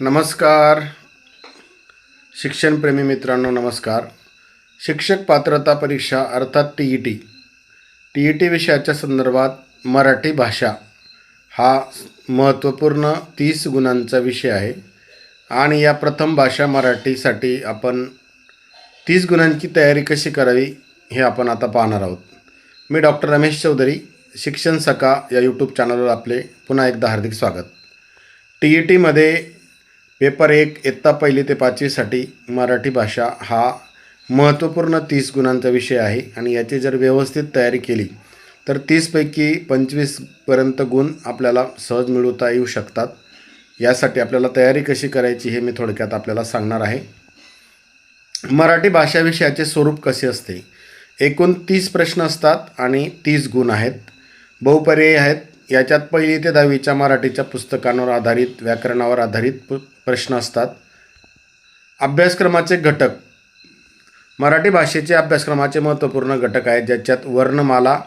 नमस्कार. शिक्षणप्रेमी मित्रांनो नमस्कार. शिक्षक पात्रता परीक्षा अर्थात T E T T E T विषयाच्या संदर्भात मराठी भाषा हा महत्त्वपूर्ण तीस गुणांचा विषय आहे. आणि या प्रथम भाषा मराठीसाठी आपण तीस गुणांची तयारी कशी करावी हे आपण आता पाहणार आहोत. मी डॉक्टर रमेश चौधरी शिक्षण सका या यूट्यूब चॅनलवर आपले पुन्हा एकदा हार्दिक स्वागत. टी ई टीमध्ये पेपर एक इयत्ता पहिली ते पाचवीसाठी मराठी भाषा हा महत्त्वपूर्ण तीस गुणांचा विषय आहे आणि याची जर व्यवस्थित तयारी केली तर तीसपैकी पंचवीसपर्यंत गुण आपल्याला सहज मिळवता येऊ शकतात. यासाठी आपल्याला तयारी कशी करायची हे मी थोडक्यात आपल्याला सांगणार आहे. मराठी भाषा विषयाचे स्वरूप कसे असते? एकूण तीस प्रश्न असतात आणि तीस गुण आहेत. बहुपर्यायी आहेत. याच्यात पहिली ते दहावीच्या मराठीच्या पुस्तकांवर आधारित व्याकरणावर आधारित पु प्रश्न असतात. अभ्यासक्रमाचे घटक. मराठी भाषेचे अभ्यासक्रमाचे महत्त्वपूर्ण घटक आहेत ज्याच्यात वर्णमाला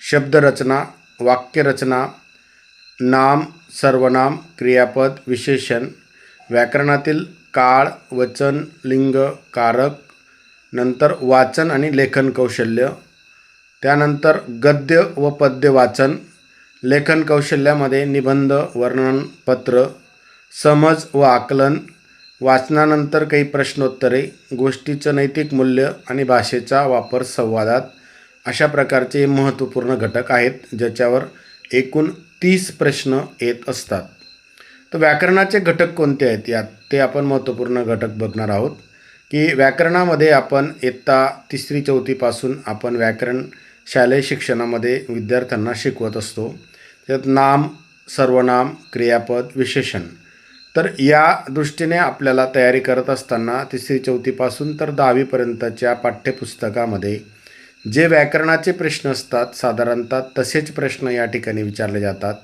शब्दरचना वाक्यरचना नाम सर्वनाम क्रियापद विशेषण व्याकरणातील काळ वचन लिंग कारक नंतर वाचन आणि लेखन कौशल्य त्यानंतर गद्य व पद्य वाचन लेखन कौशल्यामध्ये निबंध वर्णनपत्र समज व आकलन वाचनानंतर काही प्रश्नोत्तरे गोष्टीचं नैतिक मूल्य आणि भाषेचा वापर संवादात अशा प्रकारचे महत्त्वपूर्ण घटक आहेत ज्याच्यावर एकूण तीस प्रश्न येत असतात. तर व्याकरणाचे घटक कोणते आहेत? यात ते आपण महत्त्वपूर्ण घटक बघणार आहोत की व्याकरणामध्ये आपण इयत्ता तिसरी चौथीपासून आपण व्याकरण शालेय शिक्षणामध्ये विद्यार्थ्यांना शिकवत असतो. त्यात नाम सर्वनाम क्रियापद विशेषण. तर या दृष्टीने आपल्याला तयारी करत असताना तिसरी चौथीपासून तर दहावीपर्यंतच्या पाठ्यपुस्तकामध्ये जे व्याकरणाचे प्रश्न असतात साधारणतः तसेच प्रश्न या ठिकाणी विचारले जातात.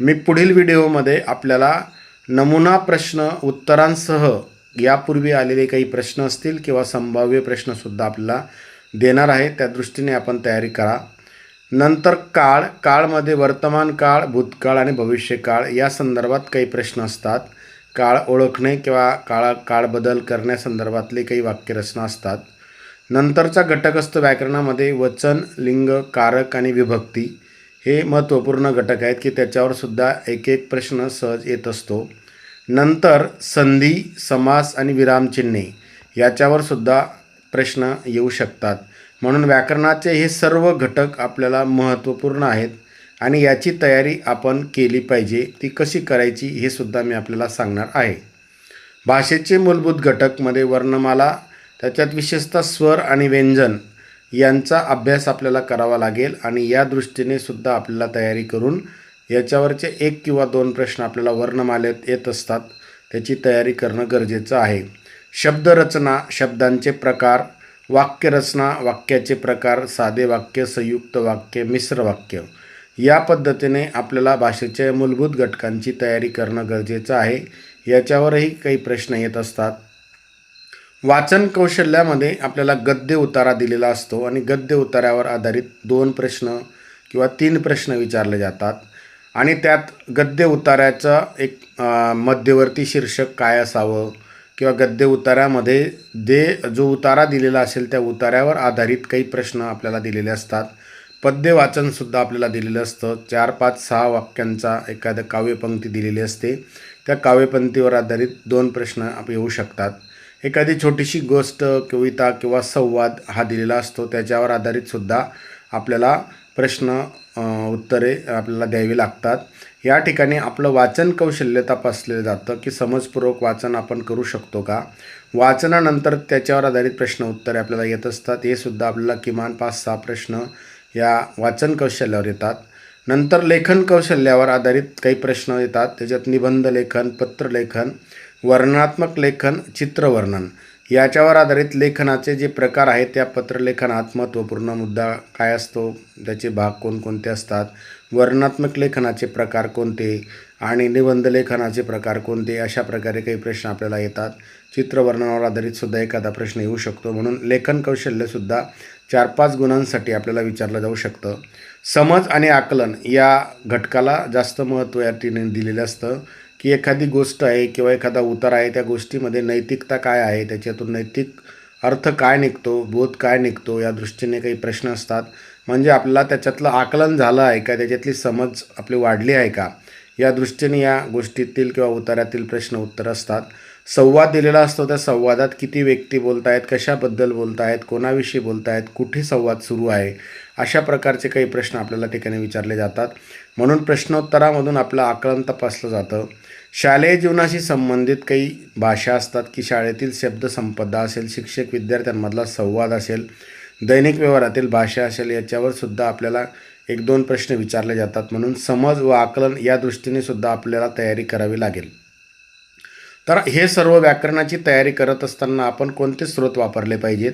मी पुढील व्हिडिओमध्ये आपल्याला नमुना प्रश्न उत्तरांसह यापूर्वी आलेले काही प्रश्न असतील किंवा संभाव्य प्रश्नसुद्धा आपल्याला देणार आहे त्या दृष्टीने आपण तयारी करा. नंतर काळ काळमध्ये वर्तमान काळ भूतकाळ आणि भविष्यकाळ या संदर्भात काही प्रश्न असतात. काळ ओळखणे किंवा काळा काळ बदल करण्यासंदर्भातले काही वाक्यरचना असतात. नंतरचा घटक असतो व्याकरणामध्ये वचन लिंग कारक आणि विभक्ती हे महत्त्वपूर्ण घटक आहेत की त्याच्यावरसुद्धा एक एक प्रश्न सहज येत असतो. नंतर संधी समास आणि विरामचिन्हे याच्यावर सुद्धा प्रश्न येऊ शकतात. म्हणून व्याकरणाचे हे सर्व घटक आपल्याला महत्त्वपूर्ण आहेत आणि याची तयारी आपण केली पाहिजे ती कशी करायची हे सुद्धा मी आपल्याला सांगणार आहे. भाषेचे मूलभूत घटकमध्ये वर्णमाला त्याच्यात विशेषतः स्वर आणि व्यंजन यांचा अभ्यास आपल्याला करावा लागेल आणि या दृष्टीने सुद्धा आपल्याला तयारी करून याच्यावरचे एक किंवा दोन प्रश्न आपल्याला वर्णमालेत येत असतात त्याची तयारी करणं गरजेचं आहे. शब्दरचना शब्दांचे प्रकार वाक्यरचना वाक्याचे प्रकार साधे वाक्य संयुक्त वाक्य मिश्र वाक्य. या पद्धतीने आपल्याला भाषेच्या मूलभूत घटकांची तयारी करणं गरजेचं आहे. याच्यावरही काही प्रश्न येत असतात. वाचन कौशल्यामध्ये आपल्याला गद्य उतारा दिलेला असतो आणि गद्य उतारावर आधारित दोन प्रश्न किंवा तीन प्रश्न विचारले जातात. आणि त्यात गद्य उतार्याचं एक मध्यवर्ती शीर्षक काय असावं? किंवा गद्य उतारामध्ये दे जो उतारा दिलेला असेल त्या उताऱ्यावर आधारित काही प्रश्न आपल्याला दिलेले असतात. पद्य वाचनसुद्धा आपल्याला दिलेलं असतं. चार पाच सहा वाक्यांचा एखादं काव्यपंक्ती दिलेली असते. त्या काव्यपंक्तीवर आधारित दोन प्रश्न आप येऊ शकतात. एखादी छोटीशी गोष्ट कविता किंवा संवाद हा दिलेला असतो. त्याच्यावर आधारितसुद्धा आपल्याला प्रश्न उत्तरे आपल्याला द्यावी लागतात. या ठिकाणी आपलं वाचन कौशल्य तपासले जातं की समजपूर्वक वाचन आपण करू शकतो का? वाचनानंतर त्याच्यावर आधारित प्रश्न उत्तरे आपल्याला येत असतात. हे सुद्धा आपल्याला किमान पाच सहा प्रश्न या वाचन कौशल्यावर येतात. नंतर लेखन कौशल्यावर आधारित काही प्रश्न येतात. त्याच्यात निबंध लेखन पत्रलेखन वर्णनात्मक लेखन चित्रवर्णन. याच्यावर आधारित लेखनाचे जे प्रकार आहेत त्या पत्रलेखनात महत्त्वपूर्ण मुद्दा काय असतो? त्याचे भाग कोणकोणते असतात? वर्णनात्मक लेखनाचे प्रकार कोणते? आणि निबंध लेखनाचे प्रकार कोणते? अशा प्रकारे काही प्रश्न आपल्याला येतात. चित्रवर्णनावर आधारितसुद्धा एखादा प्रश्न येऊ शकतो. म्हणून लेखन कौशल्यसुद्धा चार पाच गुणांसाठी आपल्याला विचारलं जाऊ शकतं. समज आणि आकलन या घटकाला जास्त महत्त्व या तिने दिलेलं असतं. की एखादी गोष्ट आहे किंवा एखादा उतार आहे त्या गोष्टीमध्ये नैतिकता काय आहे त्याच्यातून नैतिक अर्थ काय निघतो बोध काय निघतो या दृष्टीने काही प्रश्न असतात. म्हणजे आपल्याला त्याच्यातलं आकलन झालं आहे का त्याच्यातली समज आपली वाढली आहे का? या दृष्टीने या गोष्टीतील किंवा उतारातील प्रश्न उत्तर असतात. संवाद दिलेला असतो त्या संवादात किती व्यक्ती बोलत आहेत कशाबद्दल बोलत आहेत कोणाविषयी बोलत आहेत कुठे संवाद सुरू आहे? अशा प्रकारचे काही प्रश्न आपल्याला ठिकाणी विचारले जातात. म्हणून प्रश्नोत्तरामधून आपलं आकलन तपासलं जातं. शालेय जीवनाशी संबंधित काही भाषा असतात की शाळेतील शब्दसंपदा असेल शिक्षक विद्यार्थ्यांमधला संवाद असेल दैनिक व्यवहारातील भाषा असेल याच्यावर सुद्धा आपल्याला एक दोन प्रश्न विचारले जातात. म्हणून समज व आकलन या दृष्टीने सुद्धा आपल्याला तयारी करावी लागेल. तर हे सर्व व्याकरणाची तयारी करत असताना आपण कोणते स्रोत वापरले पाहिजेत?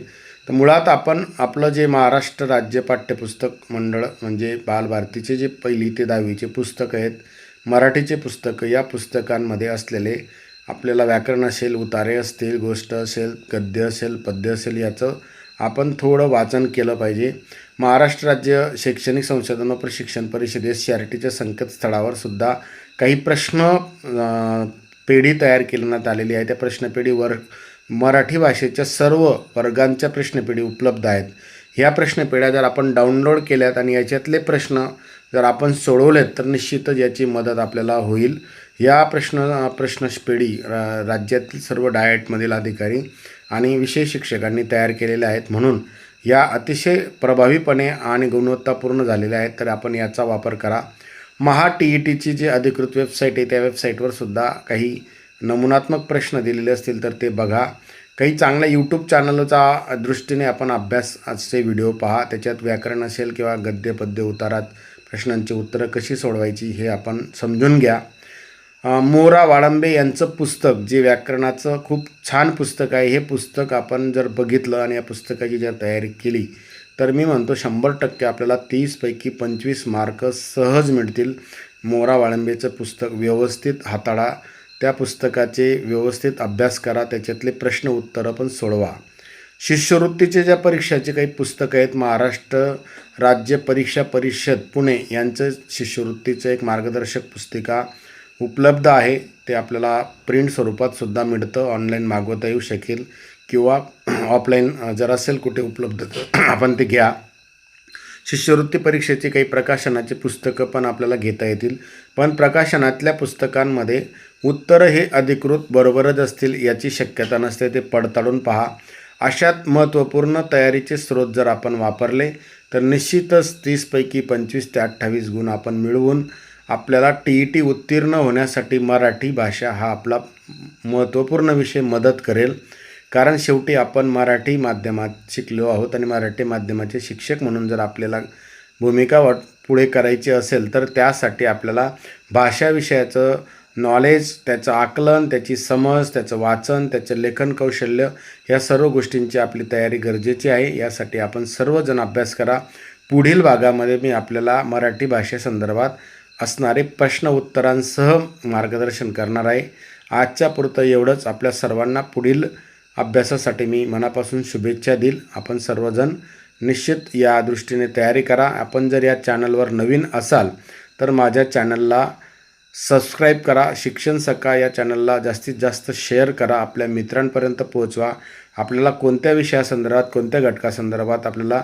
तर मुळात आपण आपलं जे महाराष्ट्र राज्य पाठ्यपुस्तक मंडळ म्हणजे बालभारतीचे जे पहिली ते दहावीचे पुस्तकं आहेत मराठीचे पुस्तकं या पुस्तकांमध्ये असलेले आपल्याला व्याकरण असेल उतारे असतील गोष्ट असेल गद्य असेल पद्य असेल याचं आपण थोडं वाचन केलं पाहिजे. महाराष्ट्र राज्य शैक्षणिक संशोधन व प्रशिक्षण परिषदेत सी आर टीच्या संकेतस्थळावर सुद्धा काही प्रश्न पेढी तयार करण्यात आलेली आहे. त्या प्रश्नपेढीवर मराठी भाषेच्या सर्व वर्गांच्या प्रश्नपेढी उपलब्ध आहेत. ह्या प्रश्नपेढ्या जर आपण डाउनलोड केल्यात आणि याच्यातले प्रश्न जर आपण सोडवलेत तर निश्चितच याची मदत आपल्याला होईल. या प्रश्न प्रश्नपेढी रा राज्यातील सर्व डाएटमधील अधिकारी आणि विषय शिक्षकांनी तयार केलेल्या आहेत. म्हणून या अतिशय प्रभावीपणे आणि गुणवत्तापूर्ण झालेल्या आहेत तर आपण याचा वापर करा. महा टी ई टीची जी अधिकृत वेबसाईट आहे त्या वेबसाईटवर सुद्धा काही नमुनात्मक प्रश्न दिलेले असतील तर ते बघा. काही चांगल्या यूट्यूब चॅनलचा दृष्टीने आपण अभ्यास आजचे व्हिडिओ पहा. त्याच्यात व्याकरण असेल किंवा गद्य पद्य उतारात प्रश्नांची उत्तरं कशी सोडवायची हे आपण समजून घ्या. मोरा वाळंबे यांचं पुस्तक जे व्याकरणाचं खूप छान पुस्तक आहे हे पुस्तक आपण जर बघितलं आणि या पुस्तकाची जर तयारी केली तर मी म्हणतो शंभर टक्के आपल्याला तीसपैकी पंचवीस मार्क सहज मिळतील. मोरा वाळंबेचं पुस्तक व्यवस्थित हाताळा. त्या पुस्तकाचे व्यवस्थित अभ्यास करा त्याच्यातले प्रश्न उत्तरं पण सोडवा. शिष्यवृत्तीचे ज्या परीक्षाचे काही पुस्तकं आहेत महाराष्ट्र राज्य परीक्षा परिषद पुणे यांचं शिष्यवृत्तीचं एक मार्गदर्शक पुस्तिका उपलब्ध आहे. ते आपल्याला प्रिंट स्वरूपात सुद्धा मिळतं ऑनलाईन मागवता येऊ शकेल किंवा ऑफलाईन जर असेल कुठे उपलब्ध तर आपण ते घ्या. शिष्यवृत्ती परीक्षेची काही प्रकाशनाची पुस्तकं पण आपल्याला घेता येतील. पण प्रकाशनातल्या पुस्तकांमध्ये उत्तरं हे अधिकृत बरोबरच असतील याची शक्यता नसते ते पडताळून पहा. अशात महत्त्वपूर्ण तयारीचे स्रोत जर आपण वापरले तर निश्चितच तीसपैकी पंचवीस ते अठ्ठावीस गुण आपण मिळवून आपल्याला टी ई टी उत्तीर्ण होण्यासाठी मराठी भाषा हा आपला महत्त्वपूर्ण विषय मदत करेल. कारण शेवटी आपण मराठी माध्यमात शिकलो आहोत आणि मराठी माध्यमाचे शिक्षक म्हणून जर आपल्याला भूमिका वाट पुढे करायची असेल तर त्यासाठी आपल्याला भाषा विषयाचं नॉलेज त्याचं आकलन त्याची समज त्याचं वाचन त्याचं लेखन कौशल्य या सर्व गोष्टींची आपली तयारी गरजेची आहे. यासाठी आपण सर्वजण अभ्यास करा. पुढील भागामध्ये मी आपल्याला मराठी भाषेसंदर्भात असणारे प्रश्न उत्तरांसह मार्गदर्शन करणार आहे. आजच्या पुरतं एवढंच. आपल्या सर्वांना पुढील अभ्यासासाठी मी मनापासून शुभेच्छा देईल. आपण सर्वजण निश्चित या दृष्टीने तयारी करा. आपण जर या चॅनलवर नवीन असाल तर माझ्या चॅनलला सबस्क्राईब करा. शिक्षण सखा या चॅनलला जास्तीत जास्त शेअर करा. आपल्या मित्रांपर्यंत पोहोचवा. आपल्याला कोणत्या विषयासंदर्भात कोणत्या घटकासंदर्भात आपल्याला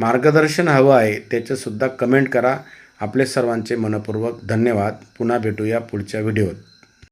मार्गदर्शन हवं आहे त्याचंसुद्धा कमेंट करा. आपले सर्वांचे मनपूर्वक धन्यवाद. पुन्हा भेटूया पुढच्या व्हिडिओत